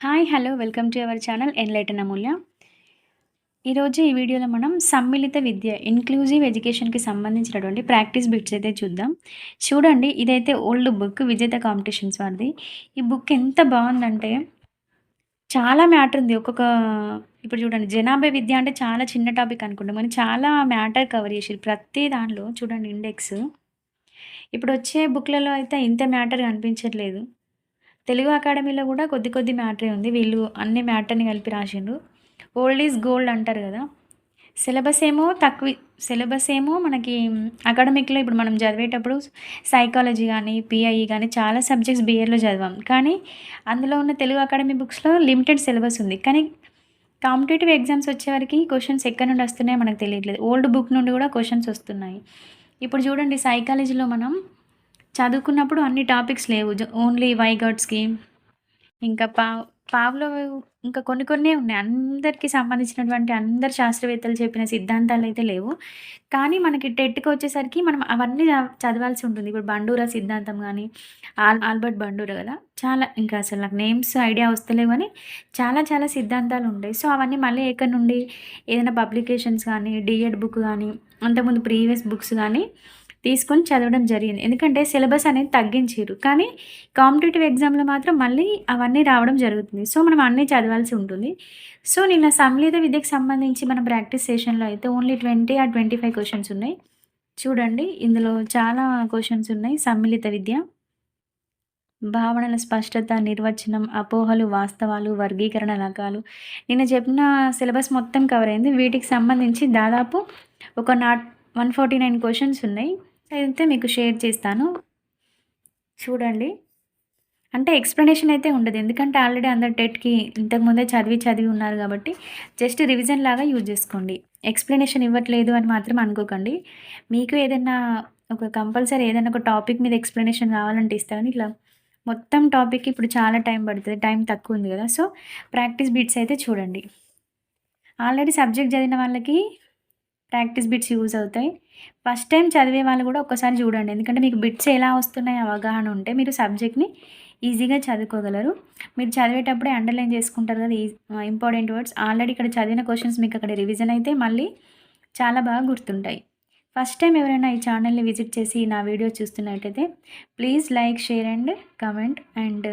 Hi hello welcome to our channel enlighten Amulya ఈరోజు ఈ వీడియోలో మనం సమ్మిళిత విద్య ఇన్క్లూజివ్ ఎడ్యుకేషన్కి సంబంధించినటువంటి ప్రాక్టీస్ బిట్స్ అయితే చూద్దాం. చూడండి ఇదైతే ఓల్డ్ బుక్ విజేత కాంపిటీషన్స్ వారిది. ఈ బుక్ ఎంత బాగుందంటే చాలా మ్యాటర్ ఉంది. ఒక్కొక్క ఇప్పుడు చూడండి జనాభా విద్య అంటే చాలా చిన్న టాపిక్ అనుకుంటాం కానీ చాలా మ్యాటర్ కవర్ చేసారు ప్రతి దానిలో చూడండి ఇండెక్స్ ఇప్పుడు వచ్చే బుక్లలో అయితే ఇంత మ్యాటర్ కనిపించట్లేదు. తెలుగు అకాడమీలో కూడా కొద్ది కొద్ది మ్యాటరే ఉంది. వీళ్ళు అన్ని మ్యాటర్ని కలిపి రాసిండ్రు. ఓల్డ్ ఈజ్ గోల్డ్ అంటారు కదా. సిలబస్ ఏమో తక్కువ సిలబస్ ఏమో మనకి అకాడమిక్లో ఇప్పుడు మనం చదివేటప్పుడు సైకాలజీ కానీ పిఐఈ కానీ చాలా సబ్జెక్ట్స్ బిఏలో చదివాం. కానీ అందులో ఉన్న తెలుగు అకాడమీ బుక్స్లో లిమిటెడ్ సిలబస్ ఉంది. కానీ కాంపిటేటివ్ ఎగ్జామ్స్ వచ్చేవరకు క్వశ్చన్స్ ఎక్కడి నుండి వస్తున్నాయో మనకు తెలియట్లేదు. ఓల్డ్ బుక్ నుండి కూడా క్వశ్చన్స్ వస్తున్నాయి. ఇప్పుడు చూడండి సైకాలజీలో మనం చదువుకున్నప్పుడు అన్ని టాపిక్స్ లేవు. ఓన్లీ వైగర్డ్స్కి ఇంకా పా పావులో ఇంకా కొన్ని కొన్ని ఉన్నాయి. అందరికీ సంబంధించినటువంటి అందరు శాస్త్రవేత్తలు చెప్పిన సిద్ధాంతాలు అయితే లేవు. కానీ మనకి టెట్కి వచ్చేసరికి మనం అవన్నీ చదవాల్సి ఉంటుంది. ఇప్పుడు బండూరా సిద్ధాంతం కానీ ఆల్ ఆల్బర్ట్ బండూరా కదా. చాలా ఇంకా అసలు నాకు నేమ్స్ ఐడియా వస్తలేవు కానీ చాలా చాలా సిద్ధాంతాలు ఉంటాయి. సో అవన్నీ మళ్ళీ ఎక్కడి నుండి ఏదైనా పబ్లికేషన్స్ కానీ డిఎడ్ బుక్ కానీ అంతకుముందు ప్రీవియస్ బుక్స్ కానీ తీసుకొని చదవడం జరిగింది. ఎందుకంటే సిలబస్ అనేది తగ్గించారు కానీ కాంపిటేటివ్ ఎగ్జామ్లో మాత్రం మళ్ళీ అవన్నీ రావడం జరుగుతుంది. సో మనం అన్నీ చదవాల్సి ఉంటుంది. సో నిన్న సంలీత విద్యకు సంబంధించి మన ప్రాక్టీస్ సెషన్లో అయితే only twenty ah twenty five questions ఉన్నాయి. చూడండి ఇందులో చాలా క్వశ్చన్స్ ఉన్నాయి. సమ్మిళిత విద్య భావనల స్పష్టత నిర్వచనం అపోహలు వాస్తవాలు వర్గీకరణ రకాలు నేను చెప్పిన సిలబస్ మొత్తం కవర్ అయింది. వీటికి సంబంధించి దాదాపు ఒక not one forty nine questions ఉన్నాయి. అయితే మీకు షేర్ చేస్తాను. చూడండి. అంటే ఎక్స్ప్లెనేషన్ అయితే ఉండదు. ఎందుకంటే ఆల్రెడీ అందరు టెట్కి ఇంతకుముందే చదివి చదివి ఉన్నారు కాబట్టి జస్ట్ రివిజన్ లాగా యూజ్ చేసుకోండి. ఎక్స్ప్లెనేషన్ ఇవ్వట్లేదు అని మాత్రం అనుకోకండి. మీకు ఏదైనా ఒక కంపల్సరీ ఏదైనా ఒక టాపిక్ మీద ఎక్స్ప్లెనేషన్ కావాలంటే ఇస్తాను ఇట్లా మొత్తం టాపిక్ ఇప్పుడు చాలా టైం పడుతుంది. టైం తక్కువ ఉంది కదా. సో ప్రాక్టీస్ బిట్స్ అయితే చూడండి. ఆల్రెడీ సబ్జెక్ట్ చదివిన వాళ్ళకి ప్రాక్టీస్ బిట్స్ యూజ్ అవుతాయి. ఫస్ట్ టైం చదివే వాళ్ళు కూడా ఒక్కసారి చూడండి. ఎందుకంటే మీకు బిట్స్ ఎలా వస్తున్నాయి అవగాహన ఉంటే మీరు సబ్జెక్ట్ని ఈజీగా చదువుకోగలరు. మీరు చదివేటప్పుడే అండర్లైన్ చేసుకుంటారు కదా ఇంపార్టెంట్ వర్డ్స్. ఆల్రెడీ ఇక్కడ చదివిన క్వశ్చన్స్ మీకు అక్కడ రివిజన్ అయితే మళ్ళీ చాలా బాగా గుర్తుంటాయి. ఫస్ట్ టైం ఎవరైనా ఈ ఛానల్ని విజిట్ చేసి నా వీడియో చూస్తున్నట్టయితే please like share and comment and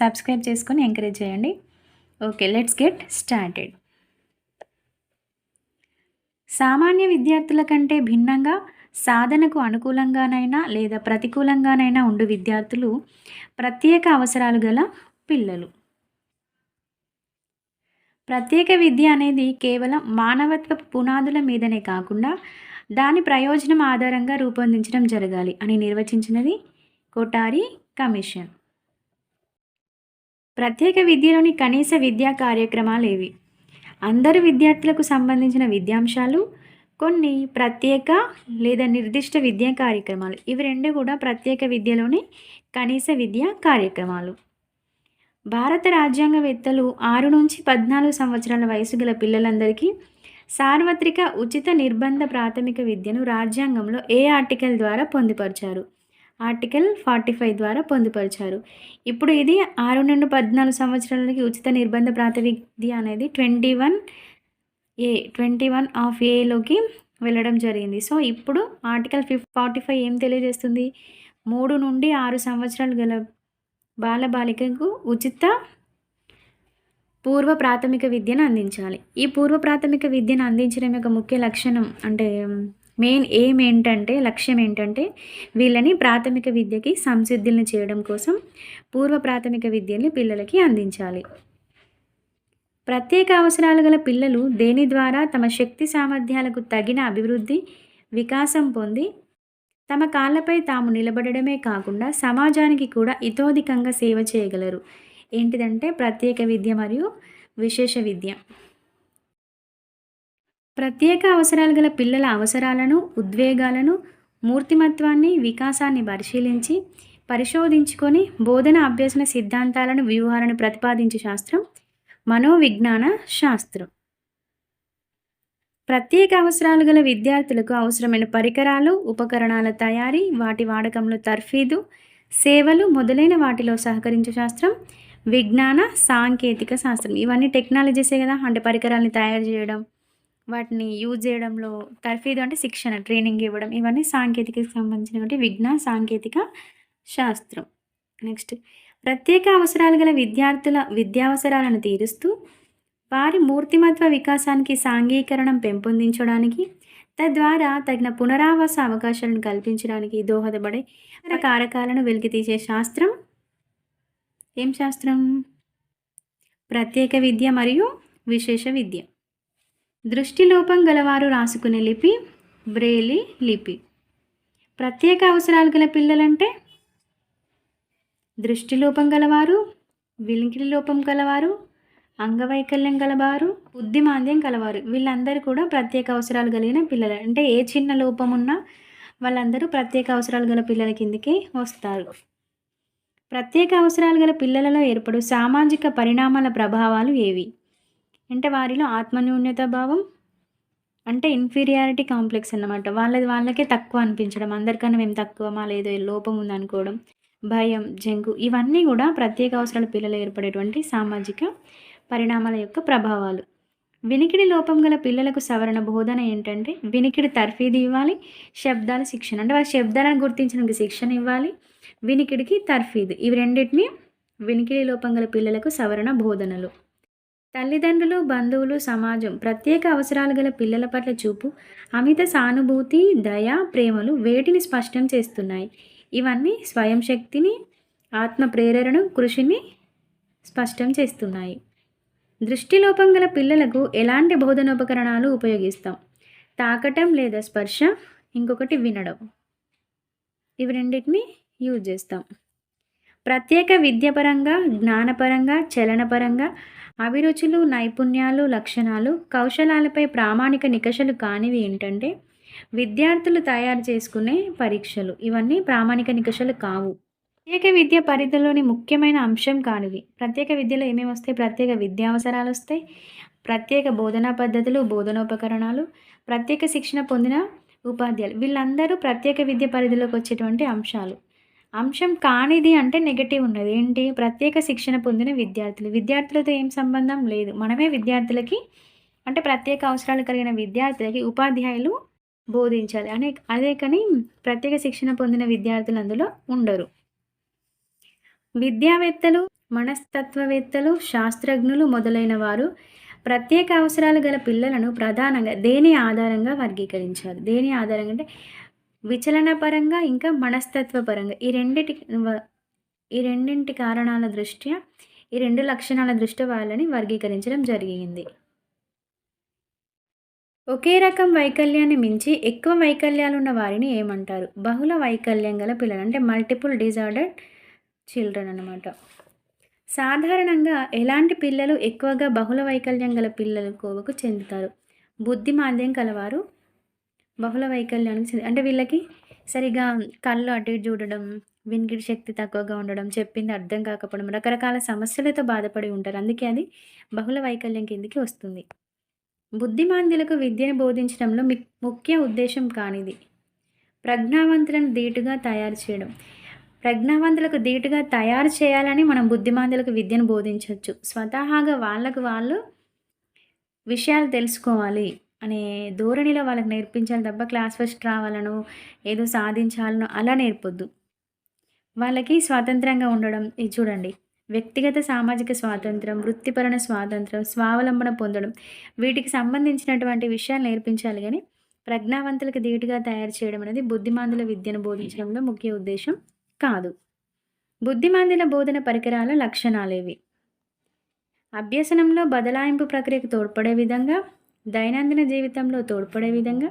subscribe చేసుకొని ఎంకరేజ్ చేయండి. Okay let's get started. సామాన్య విద్యార్థుల కంటే భిన్నంగా సాధనకు అనుకూలంగానైనా లేదా ప్రతికూలంగానైనా ఉండు విద్యార్థులు ప్రత్యేక అవసరాలు గల పిల్లలు. ప్రత్యేక విద్య అనేది కేవలం మానవత్వ పునాదుల మీదనే కాకుండా దాని ప్రయోజనం ఆధారంగా రూపొందించడం జరగాలి అని నిర్వచించినది కోటారి కమిషన్. ప్రత్యేక విద్యలోని కనీస విద్యా కార్యక్రమాలు ఏవి అందరు విద్యార్థులకు సంబంధించిన విద్యాంశాలు కొన్ని ప్రత్యేక లేదా నిర్దిష్ట విద్యా కార్యక్రమాలు. ఇవి రెండు కూడా ప్రత్యేక విద్యలోని కనీస విద్యా కార్యక్రమాలు. భారత రాజ్యాంగవేత్తలు ఆరు నుంచి పద్నాలుగు సంవత్సరాల వయసు గల పిల్లలందరికీ సార్వత్రిక ఉచిత నిర్బంధ ప్రాథమిక విద్యను రాజ్యాంగంలో ఏ ఆర్టికల్ ద్వారా పొందుపరిచారు? ఆర్టికల్ ఫార్టీ ఫైవ్ ద్వారా పొందుపరిచారు. ఇప్పుడు ఇది ఆరు నుండి పద్నాలుగు సంవత్సరాలకి ఉచిత నిర్బంధ ప్రాతివిధ్య అనేది twenty one A twenty one of ఏలోకి వెళ్ళడం జరిగింది. సో ఇప్పుడు ఆర్టికల్ ఫిఫ్ ఫార్టీ ఫైవ్ ఏం తెలియజేస్తుంది? మూడు నుండి ఆరు సంవత్సరాలు గల బాలబాలికకు ఉచిత పూర్వ ప్రాథమిక విద్యను అందించాలి. ఈ పూర్వ ప్రాథమిక విద్యను అందించడం యొక్క ముఖ్య లక్షణం అంటే మెయిన్ ఎయిమ్ ఏంటంటే లక్ష్యం ఏంటంటే వీళ్ళని ప్రాథమిక విద్యకి సంసిద్ధులను చేయడం కోసం పూర్వ ప్రాథమిక విద్యని పిల్లలకి అందించాలి. ప్రత్యేక అవసరాలు గల పిల్లలు దేని ద్వారా తమ శక్తి సామర్థ్యాలకు తగిన అభివృద్ధి వికాసం పొంది తమ కాళ్ళపై తాము నిలబడమే కాకుండా సమాజానికి కూడా ఇతోధికంగా సేవ చేయగలరు. ఏంటిదంటే ప్రత్యేక విద్య మరియు విశేష విద్య. ప్రత్యేక అవసరాలు గల పిల్లల అవసరాలను ఉద్వేగాలను మూర్తిమత్వాన్ని వికాసాన్ని పరిశీలించి పరిశోధించుకొని బోధన అభ్యసన సిద్ధాంతాలను వ్యూహాలను ప్రతిపాదించే శాస్త్రం మనోవిజ్ఞాన శాస్త్రం. ప్రత్యేక అవసరాలు గల విద్యార్థులకు అవసరమైన పరికరాలు ఉపకరణాల తయారీ వాటి వాడకంలో తర్ఫీదు సేవలు మొదలైన వాటిలో సహకరించే శాస్త్రం విజ్ఞాన సాంకేతిక శాస్త్రం. ఇవన్నీ టెక్నాలజీసే కదా అంటే పరికరాలని తయారు చేయడం. వాటిని యూజ్ చేయడంలో తర్ఫీదు అంటే శిక్షణ ట్రైనింగ్ ఇవ్వడం ఇవన్నీ సాంకేతికకు సంబంధించినటువంటి విజ్ఞాన సాంకేతిక శాస్త్రం. నెక్స్ట్ ప్రత్యేక అవసరాలు గల విద్యార్థుల విద్యావసరాలను తీరుస్తూ వారి మూర్తిమత్వ వికాసానికి సాంఘీకరణం పెంపొందించడానికి తద్వారా తగిన పునరావాస అవకాశాలను కల్పించడానికి దోహదపడే కారకాలను వెలికితీసే శాస్త్రం. ఏం శాస్త్రం? ప్రత్యేక విద్య మరియు విశేష విద్య. దృష్టిలోపం గలవారు రాసుకునే లిపి బ్రేలి లిపి. ప్రత్యేక అవసరాలు గల పిల్లలంటే దృష్టిలోపం గలవారు విలింకిడి లోపం గలవారు అంగవైకల్యం గలవారు బుద్ధిమాంద్యం గలవారు. వీళ్ళందరూ కూడా ప్రత్యేక అవసరాలు కలిగిన పిల్లలు. అంటే ఏ చిన్న లోపం ఉన్నా వాళ్ళందరూ ప్రత్యేక అవసరాలు గల పిల్లల కిందికి వస్తారు. ప్రత్యేక అవసరాలు గల పిల్లలలో ఏర్పడు సామాజిక పరిణామాల ప్రభావాలు ఏవి? అంటే వారిలో ఆత్మన్యూన్యత భావం అంటే ఇన్ఫీరియారిటీ కాంప్లెక్స్ అన్నమాట. వాళ్ళది వాళ్ళకే తక్కువ అనిపించడం అందరికన్నా మేము తక్కువ మా లేదో లోపం ఉందనుకోవడం భయం జంగు ఇవన్నీ కూడా ప్రత్యేక అవసరాల పిల్లలు ఏర్పడేటువంటి సామాజిక పరిణామాల యొక్క ప్రభావాలు. వినికిడి లోపం గల పిల్లలకు సవరణ బోధన ఏంటంటే వినికిడి తర్ఫీదు ఇవ్వాలి శబ్దాల శిక్షణ. అంటే వాళ్ళ శబ్దాలను గుర్తించడానికి శిక్షణ ఇవ్వాలి వినికిడికి తర్ఫీదు. ఇవి రెండింటిని వినికిడి లోపం గల పిల్లలకు సవరణ బోధనలు. తల్లిదండ్రులు బంధువులు సమాజం ప్రత్యేక అవసరాలు గల పిల్లల పట్ల చూపు అమిత సానుభూతి దయ ప్రేమలు వేటిని స్పష్టం చేస్తున్నాయి. ఇవన్నీ స్వయం శక్తిని ఆత్మ ప్రేరణను కృషిని స్పష్టం చేస్తున్నాయి. దృష్టిలోపం గల పిల్లలకు ఎలాంటి బోధనోపకరణాలు ఉపయోగిస్తాం? తాకటం లేదా స్పర్శ? ఇంకొకటి వినడం. ఇవి రెండింటిని యూజ్ చేస్తాం. ప్రత్యేక విద్యపరంగా జ్ఞానపరంగా చలనపరంగా అభిరుచులు నైపుణ్యాలు లక్షణాలు కౌశలాలపై ప్రామాణిక నికషలు కానివి ఏంటంటే విద్యార్థులు తయారు చేసుకునే పరీక్షలు. ఇవన్నీ ప్రామాణిక నికషలు కావు. ప్రత్యేక విద్య పరిధిలోని ముఖ్యమైన అంశం కానివి. ప్రత్యేక విద్యలో ఏమేమి వస్తాయి? ప్రత్యేక విద్యావసరాలు వస్తాయి. ప్రత్యేక బోధనా పద్ధతులు బోధనోపకరణాలు ప్రత్యేక శిక్షణ పొందిన ఉపాధ్యాయులు. వీళ్ళందరూ ప్రత్యేక విద్య పరిధిలోకి వచ్చేటువంటి అంశాలు. అంశం కానిది అంటే నెగటివ్ ఉన్నది. ఏంటి? ప్రత్యేక శిక్షణ పొందిన విద్యార్థులు. విద్యార్థులతో ఏం సంబంధం లేదు. మనమే విద్యార్థులకి అంటే ప్రత్యేక అవసరాలు కలిగిన విద్యార్థులకి ఉపాధ్యాయులు బోధించాలి. అనే అదే కానీ ప్రత్యేక శిక్షణ పొందిన విద్యార్థులు అందులో ఉండరు. విద్యావేత్తలు మనస్తత్వవేత్తలు శాస్త్రజ్ఞులు మొదలైన వారు ప్రత్యేక అవసరాలు గల పిల్లలను ప్రధానంగా దేని ఆధారంగా వర్గీకరించారు? దేని ఆధారంగా అంటే విచలన పరంగా ఇంకా మనస్తత్వపరంగా ఈ రెండింటి ఈ రెండింటి కారణాల దృష్ట్యా ఈ రెండు లక్షణాల దృష్ట్యా వాళ్ళని వర్గీకరించడం జరిగింది. ఒకే రకం వైకల్యాన్ని మించి ఎక్కువ వైకల్యాలు ఉన్న వారిని ఏమంటారు? బహుళ వైకల్యం గల పిల్లలు అంటే మల్టిపుల్ డిజార్డర్ చిల్డ్రన్ అనమాట సాధారణంగా ఎలాంటి పిల్లలు ఎక్కువగా బహుళ వైకల్యం గల పిల్లలు కోవకు చెందుతారు బుద్ధిమాంద్యం కలవారు బహుళ వైకల్యానికి చెంది అంటే వీళ్ళకి సరిగా కళ్ళు అటు ఇటు చూడడం వినికిడి శక్తి తక్కువగా ఉండడం చెప్పింది అర్థం కాకపోవడం రకరకాల సమస్యలతో బాధపడి ఉంటారు. అందుకే అది బహుళ వైకల్యం కిందికి వస్తుంది. బుద్ధిమాంద్యులకు విద్యను బోధించడంలో ముఖ్య ఉద్దేశం కానిది. ప్రజ్ఞావంతులను ధీటుగా తయారు చేయడం. ప్రజ్ఞావంతులకు ధీటుగా తయారు చేయాలని మనం బుద్ధిమాంద్యులకు విద్యను బోధించవచ్చు. స్వతహాగా వాళ్ళకు వాళ్ళు విషయాలు తెలుసుకోవాలి. అనే ధోరణిలో వాళ్ళకి నేర్పించాలి తప్ప క్లాస్ ఫస్ట్ రావాలను ఏదో సాధించాలను అలా నేర్పొద్దు. వాళ్ళకి స్వాతంత్రంగా ఉండడం ఇది చూడండి. వ్యక్తిగత సామాజిక స్వాతంత్రం వృత్తిపరణ స్వాతంత్రం స్వావలంబన పొందడం వీటికి సంబంధించినటువంటి విషయాలు నేర్పించాలి కానీ ప్రజ్ఞావంతులకు ధీటుగా తయారు చేయడం అనేది బుద్ధిమాందుల విద్యను బోధించడంలో ముఖ్య ఉద్దేశం కాదు. బుద్ధిమాందుల బోధన పరికరాల లక్షణాలేవి? అభ్యసనంలో బదలాయింపు ప్రక్రియకు తోడ్పడే విధంగా దైనందిన జీవితంలో తోడ్పడే విధంగా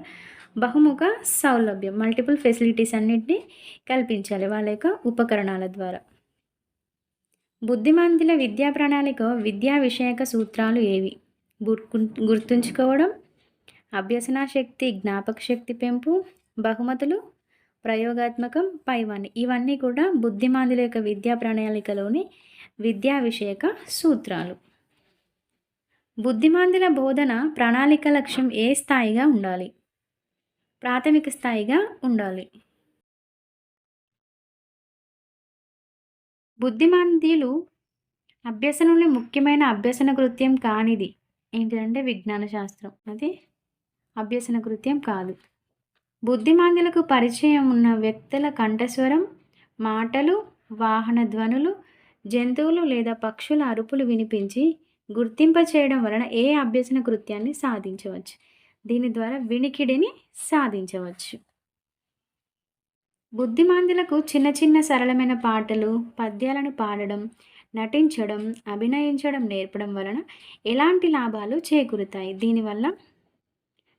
బహుముఖ సౌలభ్యం మల్టిపుల్ ఫెసిలిటీస్ అన్నింటినీ కల్పించాలి వాళ్ళ యొక్క ఉపకరణాల ద్వారా. బుద్ధిమంతుల విద్యా ప్రణాళిక విద్యా విషయక సూత్రాలు ఏవి? గుర్తుంచుకోవడం అభ్యసన శక్తి జ్ఞాపక శక్తి పెంపు బహుమతులు ప్రయోగాత్మకం పైవాణి. ఇవన్నీ కూడా బుద్ధిమాందుల యొక్క విద్యా ప్రణాళికలోని విద్యా విషయక సూత్రాలు. బుద్ధిమాందుల బోధన ప్రణాళిక లక్ష్యం ఏ స్థాయిగా ఉండాలి? ప్రాథమిక స్థాయిగా ఉండాలి. బుద్ధిమాంద్యులు అభ్యసనంలో ముఖ్యమైన అభ్యసన కృత్యం కానిది ఏంటంటే విజ్ఞాన శాస్త్రం. అది అభ్యసన కృత్యం కాదు. బుద్ధిమాంద్యులకు పరిచయం ఉన్న వ్యక్తుల కంఠస్వరం మాటలు వాహన ధ్వనులు జంతువులు లేదా పక్షుల అరుపులు వినిపించి గుర్తింప చేయడం వలన ఏ అభ్యసన కృత్యాన్ని సాధించవచ్చు? దీని ద్వారా వినికిడిని సాధించవచ్చు. బుద్ధిమాందులకు చిన్న చిన్న సరళమైన పాటలు పద్యాలను పాడడం నటించడం అభినయించడం నేర్పడం వలన ఎలాంటి లాభాలు చేకూరుతాయి? దీనివల్ల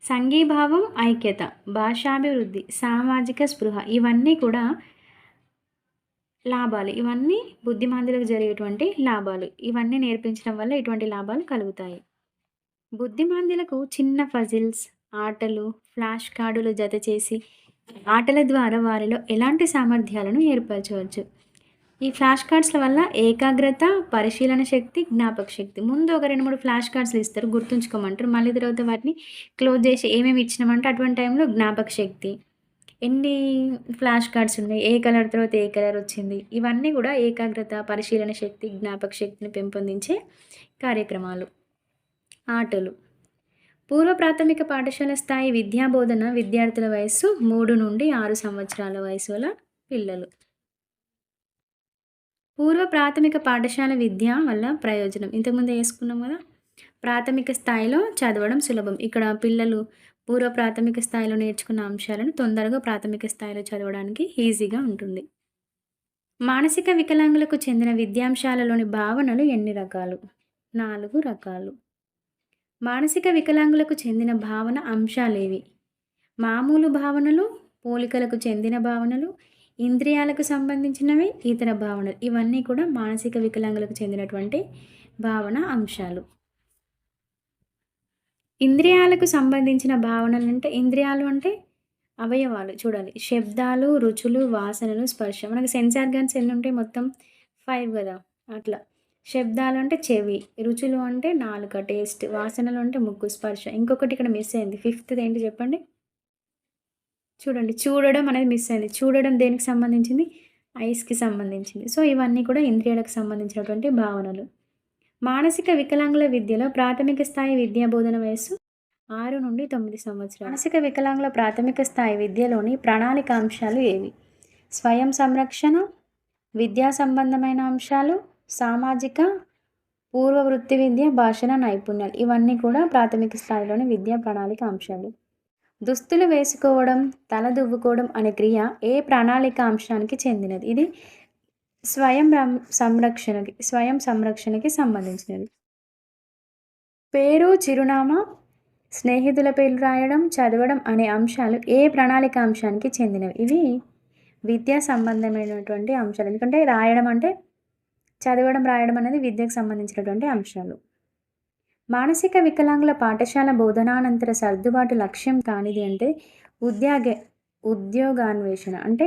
సంఘీభావం ఐక్యత భాషాభివృద్ధి సామాజిక స్పృహ ఇవన్నీ కూడా లాభాలు. ఇవన్నీ బుద్ధిమాంద్యులకు జరిగేటువంటి లాభాలు. ఇవన్నీ నేర్పించడం వల్ల ఇటువంటి లాభాలు కలుగుతాయి. బుద్ధిమాంద్యులకు చిన్న ఫజిల్స్ ఆటలు ఫ్లాష్ కార్డులు జత చేసి ఆటల ద్వారా వారిలో ఎలాంటి సామర్థ్యాలను ఏర్పరచవచ్చు? ఈ ఫ్లాష్ కార్డ్స్ల వల్ల ఏకాగ్రత పరిశీలన శక్తి జ్ఞాపక శక్తి. ముందు ఒక రెండు మూడు ఫ్లాష్ కార్డ్స్లు ఇస్తారు. గుర్తుంచుకోమంటారు. మళ్ళీ తర్వాత వాటిని క్లోజ్ చేసి ఏమేమి ఇచ్చినామంటే అటువంటి టైంలో జ్ఞాపక శక్తి. ఎన్ని ఫ్లాష్ కార్డ్స్ ఉన్నాయి? ఏ కలర్ తర్వాత ఏ కలర్ వచ్చింది? ఇవన్నీ కూడా ఏకాగ్రత పరిశీలన శక్తి జ్ఞాపక శక్తిని పెంపొందించే కార్యక్రమాలు. ఆటలు. పూర్వ ప్రాథమిక పాఠశాల స్థాయి విద్యా బోధన విద్యార్థుల వయస్సు మూడు నుండి ఆరు సంవత్సరాల వయసుల పిల్లలు. పూర్వ ప్రాథమిక పాఠశాల విద్య వల్ల ప్రయోజనం. ఇంతకుముందు వేసుకున్నాం కదా? ప్రాథమిక స్థాయిలో చదవడం సులభం. ఇక్కడ పిల్లలు పూర్వ ప్రాథమిక స్థాయిలో నేర్చుకున్న అంశాలను తొందరగా ప్రాథమిక స్థాయిలో చదవడానికి ఈజీగా ఉంటుంది. మానసిక వికలాంగులకు చెందిన విద్యాంశాలలోని భావనలు ఎన్ని రకాలు? నాలుగు రకాలు. మానసిక వికలాంగులకు చెందిన భావన అంశాలేవి? మామూలు భావనలు పోలికలకు చెందిన భావనలు ఇంద్రియాలకు సంబంధించినవి ఇతర భావనలు. ఇవన్నీ కూడా మానసిక వికలాంగులకు చెందినటువంటి భావన అంశాలు. ఇంద్రియాలకు సంబంధించిన భావనలు అంటే ఇంద్రియాలు అంటే అవయవాలు చూడాలి. శబ్దాలు రుచులు వాసనలు స్పర్శ. మనకు సెన్సార్ గన్స్ ఎన్ని ఉంటాయి మొత్తం? ఫైవ్ కదా? అట్లా. శబ్దాలు అంటే చెవి రుచులు అంటే నాలుక టేస్ట్ వాసనలు అంటే ముగ్గు స్పర్శ. ఇంకొకటి ఇక్కడ మిస్ అయింది. ఫిఫ్త్ ఏంటి చెప్పండి? చూడండి. చూడడం అనేది మిస్ అయింది. చూడడం దేనికి సంబంధించింది? ఐస్కి సంబంధించింది. సో ఇవన్నీ కూడా ఇంద్రియాలకు సంబంధించినటువంటి భావనలు. మానసిక వికలాంగుల విద్యలో ప్రాథమిక స్థాయి విద్యా బోధన వయస్సు ఆరు నుండి తొమ్మిది సంవత్సరాలు. మానసిక వికలాంగుల ప్రాథమిక స్థాయి విద్యలోని ప్రణాళిక అంశాలు ఏవి? స్వయం సంరక్షణ విద్యా సంబంధమైన అంశాలు సామాజిక పూర్వ వృత్తి విద్య భాషణ నైపుణ్యాలు. ఇవన్నీ కూడా ప్రాథమిక స్థాయిలోని విద్యా ప్రణాళిక అంశాలు. దుస్తులు వేసుకోవడం తల దువ్వుకోవడం అనే క్రియ ఏ ప్రణాళిక అంశానికి చెందినది? ఇది స్వయం సంరక్షణకి స్వయం సంరక్షణకి సంబంధించినది. పేరు చిరునామా స్నేహితుల పేర్లు రాయడం చదవడం అనే అంశాలు ఏ ప్రణాళిక అంశానికి చెందినవి? ఇవి విద్యా సంబంధమైనటువంటి అంశాలు. ఎందుకంటే రాయడం అంటే చదవడం రాయడం అనేది విద్యకు సంబంధించినటువంటి అంశాలు. మానసిక వికలాంగుల పాఠశాల బోధనానంతర సర్దుబాటు లక్ష్యం కానిది అంటే ఉద్యోగ ఉద్యోగాన్వేషణ. అంటే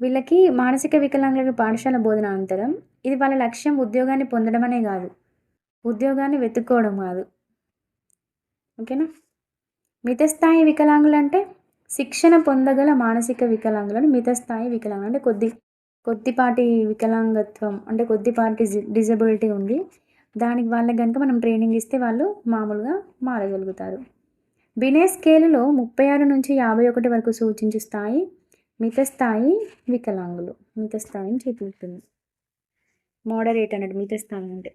వీళ్ళకి మానసిక వికలాంగులకు పాఠశాల బోధన అనంతరం ఇది వాళ్ళ లక్ష్యం ఉద్యోగాన్ని పొందడమనే కాదు. ఉద్యోగాన్ని వెతుక్కోవడం కాదు. ఓకేనా? మితస్థాయి వికలాంగులు అంటే శిక్షణ పొందగల మానసిక వికలాంగులను మితస్థాయి వికలాంగులు అంటే కొద్ది కొద్దిపాటి వికలాంగత్వం అంటే కొద్దిపాటి డిజబిలిటీ ఉంది. దానికి వాళ్ళకి కనుక మనం ట్రైనింగ్ ఇస్తే వాళ్ళు మామూలుగా మారగలుగుతారు. బినే స్కేలులో ముప్పై ఆరు నుంచి యాభై ఒకటి వరకు సూచించే స్థాయి మిత స్థాయి వికలాంగులు మిత స్థాయిని చూపుతుంది మోడరేట్ అన్నట్టు మిత స్థాయి అంటే.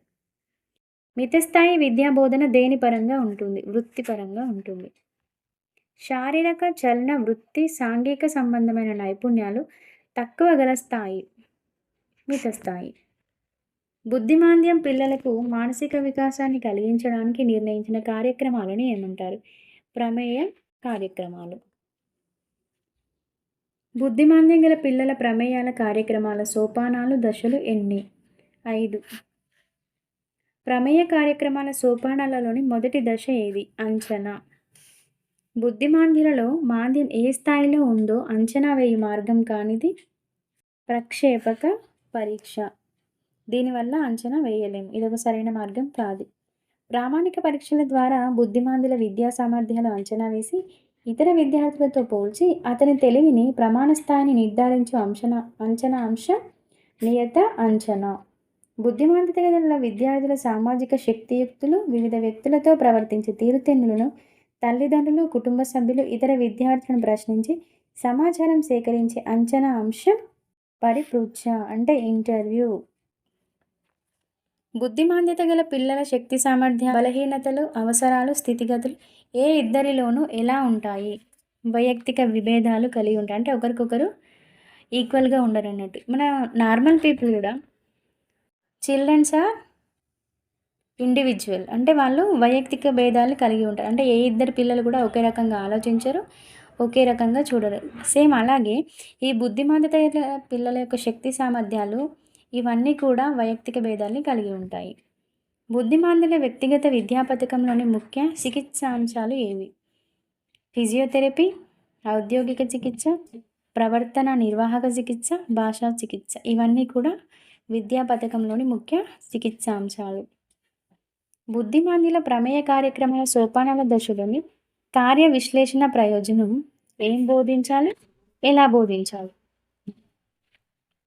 మితస్థాయి విద్యా బోధన దేని పరంగా ఉంటుంది? వృత్తిపరంగా ఉంటుంది. శారీరక చలన వృత్తి సాంఘిక సంబంధమైన నైపుణ్యాలు తక్కువ గల స్థాయి మితస్థాయి. బుద్ధిమాంద్యం పిల్లలకు మానసిక వికాసాన్ని కలిగించడానికి నిర్ణయించిన కార్యక్రమాలను ఏమంటారు? ప్రమేయ కార్యక్రమాలు. బుద్ధిమాంద్యం గల పిల్లల ప్రమేయాల కార్యక్రమాల సోపానాలు దశలు ఎన్ని? ఐదు. ప్రమేయ కార్యక్రమాల సోపానాలలోని మొదటి దశ ఏది? అంచనా. బుద్ధిమాంద్యులలో మాంద్యం ఏ స్థాయిలో ఉందో అంచనా వేయి మార్గం కానిది ప్రక్షేపక పరీక్ష. దీనివల్ల అంచనా వేయలేము ఇది ఒక సరైన మార్గం కాదు. ప్రామాణిక పరీక్షల ద్వారా బుద్ధిమాందుల విద్యా సామర్థ్యాలు అంచనా వేసి ఇతర విద్యార్థులతో పోల్చి అతని తెలివిని ప్రమాణ స్థాయిని నిర్ధారించే అంశన అంచనా అంశ నియత అంచనా. బుద్ధిమంతత గల విద్యార్థుల సామాజిక శక్తియుక్తులు వివిధ వ్యక్తులతో ప్రవర్తించే తీరుతెన్నులను తల్లిదండ్రులు కుటుంబ సభ్యులు ఇతర విద్యార్థులను ప్రశ్నించి సమాచారం సేకరించే అంచనా అంశం పరిపృచ్ఛ అంటే ఇంటర్వ్యూ. బుద్ధిమాంద్యత గల పిల్లల శక్తి సామర్థ్య బలహీనతలు అవసరాలు స్థితిగతులు ఏ ఇద్దరిలోనూ ఎలా ఉంటాయి? వైయక్తిక విభేదాలు కలిగి ఉంటాయి. అంటే ఒకరికొకరు ఈక్వల్గా ఉండరు అన్నట్టు. మన నార్మల్ పీపుల్ కూడా చిల్డ్రన్స్ ఆర్ ఇండివిజువల్ అంటే వాళ్ళు వైయక్తిక భేదాలు కలిగి ఉంటారు. అంటే ఏ ఇద్దరు పిల్లలు కూడా ఒకే రకంగా ఆలోచించరు ఒకే రకంగా చూడరు. సేమ్ అలాగే ఈ బుద్ధిమాంద్యత గల పిల్లల యొక్క శక్తి సామర్థ్యాలు ఇవన్నీ కూడా వైయక్తిక భేదాల్ని కలిగి ఉంటాయి. బుద్ధిమాంద్యుల వ్యక్తిగత విద్యా పథకంలోని ముఖ్య చికిత్సాంశాలు ఏవి? ఫిజియోథెరపీ ఔద్యోగిక చికిత్స ప్రవర్తన నిర్వాహక చికిత్స భాషా చికిత్స. ఇవన్నీ కూడా విద్యా పథకంలోని ముఖ్య చికిత్సాంశాలు. బుద్ధిమాంద్యుల ప్రమేయ కార్యక్రమాల సోపానాల దశలోని కార్య విశ్లేషణ ప్రయోజనం ఏం బోధించాలి? ఎలా బోధించాలి?